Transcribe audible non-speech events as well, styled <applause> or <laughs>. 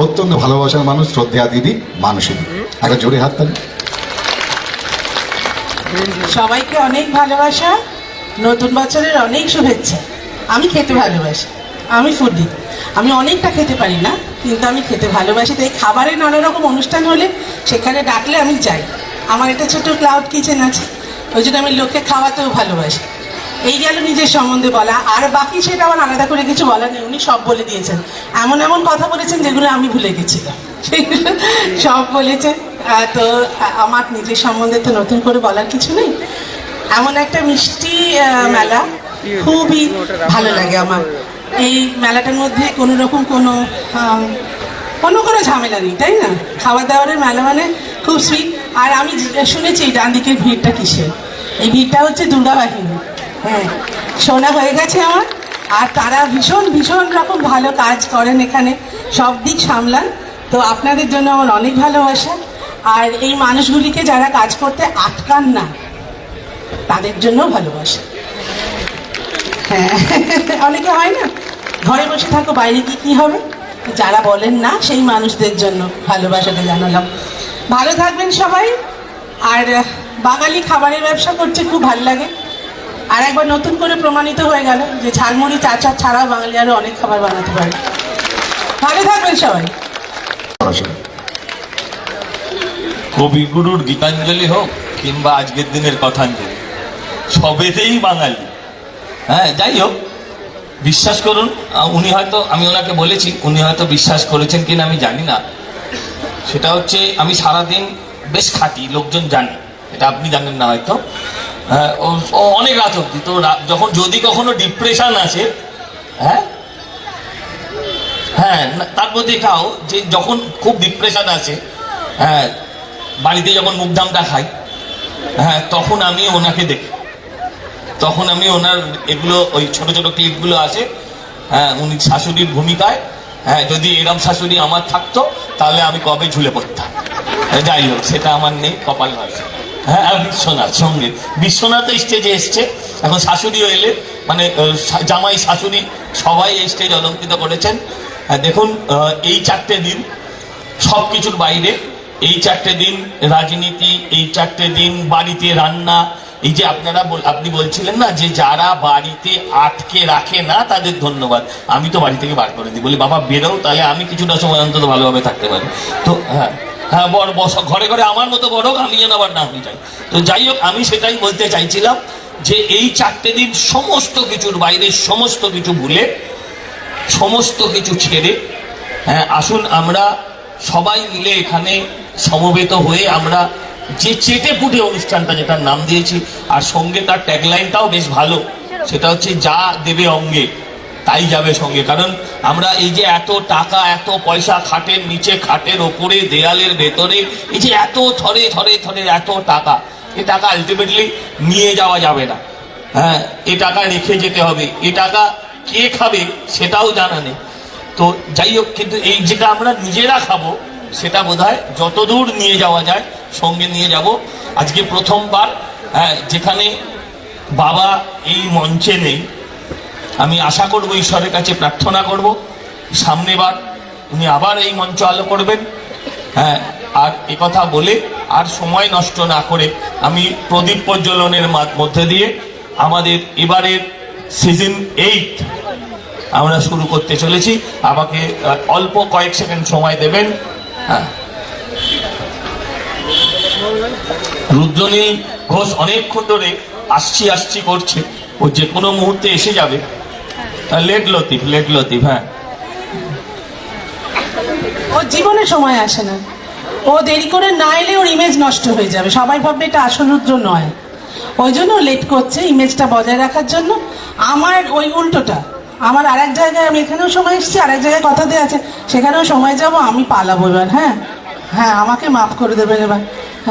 অত্যন্ত ভালোবাসার মানুষ শ্রদ্ধা দিদি মানুষই একটা জোরে হাত তালি। সবাইকে অনেক ভালোবাসা, নতুন বছরের অনেক শুভেচ্ছা। আমি খেতে ভালোবাসি, আমি ফুডি আমি অনেকটা খেতে পারি না, কিন্তু আমি খেতে ভালোবাসি। তাই খাবারের নানা রকম অনুষ্ঠান হলে সেখানে ডাকলে আমি যাই। আমার একটা ছোট ক্লাউড কিচেন আছে, ওই জন্য আমি লোককে খাওয়াতেও ভালোবাসি। এই গেল নিজের সম্বন্ধে বলা। আর বাকি সেটা আমার আলাদা করে কিছু বলার নেই উনি সব বলে দিয়েছেন। এমন এমন কথা বলেছেন যেগুলো আমি ভুলে গেছিলাম। সেগুলো <laughs> সব বলেছেন। তো আমার নিজের সম্বন্ধে তো নতুন করে বলার কিছু নেই। এমন একটা মিষ্টি মেলা খুবই ভালো লাগে আমার। এই মেলাটার মধ্যে কোনো রকম কোনো আহ, কোনো ঝামেলা নেই তাই না? খাবার দাবারের মেলা মানে খুব সুইট আর আমি শুনেছি ডান দিকের ভিড়টা কিসের? এই ভিড়টা হচ্ছে দুর্গা বাহিনী হ্যাঁ শোনা হয়ে গেছে আমার। আর তারা ভীষণ ভীষণ রকম ভালো কাজ করেন এখানে। সব দিক সামলান। তো আপনাদের জন্য আমার অনেক ভালোবাসা। আর এই মানুষগুলিকে যারা কাজ করতে আটকান না, তাদের জন্য ভালোবাসা। হ্যাঁ অনেকে হয় না, ঘরে বসে থাকো, বাইরে কি কি হবে? যারা বলেন না, সেই মানুষদের জন্য ভালোবাসাটা জানালাম। ভালো থাকবেন সবাই। আর বাঙালি খাবারের ব্যবসা করছে খুব ভালো লাগে। আর একবার নতুন করে প্রমাণিত হয়ে গেল যে ঝালমুড়ি চাচা ছাড়াও বাঙালি আরও অনেক খাবার বানাতে পারে। ভালো থাকবেন সবাই। কবিগুরুর গীতাঞ্জলি হোক কিংবা আজকের দিনের কথাঞ্জলি, সবেতেই বাঙালি। হ্যাঁ যাই হোক, বিশ্বাস করুন উনি হয়তো, আমি ওনাকে বলেছি, উনি হয়তো বিশ্বাস করেছেন কিনা আমি জানি না। সেটা হচ্ছে, আমি সারাদিন বেশ খাটি, লোকজন জানে, এটা আপনি জানেন না হয়তো। হ্যাঁ ও অনেক রাত অব্দি তো যখন যদি কখনো ডিপ্রেশন আসে হ্যাঁ? হ্যাঁ তার মধ্যে এটাও যে যখন খুব ডিপ্রেশন আছে হ্যাঁ বাড়িতে যখন মুগধামটা খাই হ্যাঁ তখন আমি ওনাকে দেখি। তখন আমি ওনার এগুলো, ওই ছোট ছোট ক্লিপগুলো আছে হ্যাঁ উনি শাশুড়ির ভূমিকায় হ্যাঁ যদি এরম শাশুড়ি আমার থাকতো, তাহলে আমি কবে ঝুলে পড়তাম। যাই হোক, সেটা আমার নেই, কপাল ভাসে হ্যাঁ বিশ্বনাথ সঙ্গে। বিশ্বনাথ স্টেজে এসছে। এখন শাশুড়িও এলে মানে জামাই শাশুড়ি সবাই এই স্টেজ অলঙ্কৃত করেছেন। হ্যাঁ, দেখুন এই চারটে দিন সব কিছুর বাইরে এই চারটে দিন রাজনীতি এই চারটে দিন বাড়িতে রান্না এই যে আপনারা আপনি বলছিলেন না যে যারা বাড়িতে আটকে রাখে না তাদের ধন্যবাদ। আমি তো বাড়ি থেকে বার করে দিই। বলি বাবা বেরো তাহলে আমি কিছুটা সময় অন্তত ভালোভাবে থাকতে পারি। তো হ্যাঁ হ্যাঁ বড় বস, ঘরে ঘরে আমার মতো বড় আমি যেন আবার না হয়ে যাই। তো যাই হোক, আমি সেটাই বলতে চাইছিলাম যে এই চারটে দিন সমস্ত কিছুর বাইরে, সমস্ত কিছু ভুলে, সমস্ত কিছু ছেড়ে হ্যাঁ আসুন আমরা সবাই মিলে এখানে সমবেত হয়ে আমরা যে চেটে পুটে অনুষ্ঠানটা যেটার নাম দিয়েছি, আর সঙ্গে তার ট্যাগলাইনটাও বেশ ভালো, সেটা হচ্ছে যা দেবে অঙ্গে। তাই যাবে সঙ্গে। কারণ আমরা এই যে এত টাকা এত পয়সা খাটের নিচে খাটের ওপরে দেয়ালের ভেতরে এই যে এত থরে থরে থরে এত টাকা এ টাকা আলটিমেটলি নিয়ে যাওয়া যাবে না। হ্যাঁ এ টাকা রেখে যেতে হবে। এ টাকা কে খাবে সেটাও জানা নেই। তো যাই হোক কিন্তু এই যেটা আমরা নিজেরা খাব সেটা বোধহয় যতদূর নিয়ে যাওয়া যায় সঙ্গে নিয়ে যাব। আজকে প্রথমবার হ্যাঁ, যেখানে বাবা এই মঞ্চে নেই। আমি আশা করব ঈশ্বরের কাছে প্রার্থনা করব। সামনেবার উনি আবার এই মঞ্চ আলো করবেন। হ্যাঁ আর কথা বলে আর সময় নষ্ট না করে আমি প্রদীপ প্রজ্বলনের মধ্যে দিয়ে আমাদের এবারের সিজন এইট আমরা শুরু করতে চলেছি। আমাকে অল্প কয়েক সেকেন্ড সময় দেবেন। হ্যাঁ। রুদ্রনীল ঘোষ অনেকক্ষণ ধরে আসছি আসছি করছে। ও যে কোনো মুহূর্তে এসে যাবে। লেট লতিফ লেট লতিফ হ্যাঁ। ওর জীবনে সময় আসে না। ও দেরি করে না এলে ওর ইমেজ নষ্ট হয়ে যাবে। সবাই ভাববে এটা আসল রুদ্র নয়। ওই জন্য লেট করছে ইমেজটা বজায় রাখার জন্য। আমার ওই উল্টোটা। আমার আর এক জায়গায় আমি এখানেও সময় এসেছি, আরেক জায়গায় কথা দিয়ে আছে। সেখানেও সময় যাব, আমি পালাবো এবার হ্যাঁ। হ্যাঁ আমাকে মাফ করে দেবেন এবার।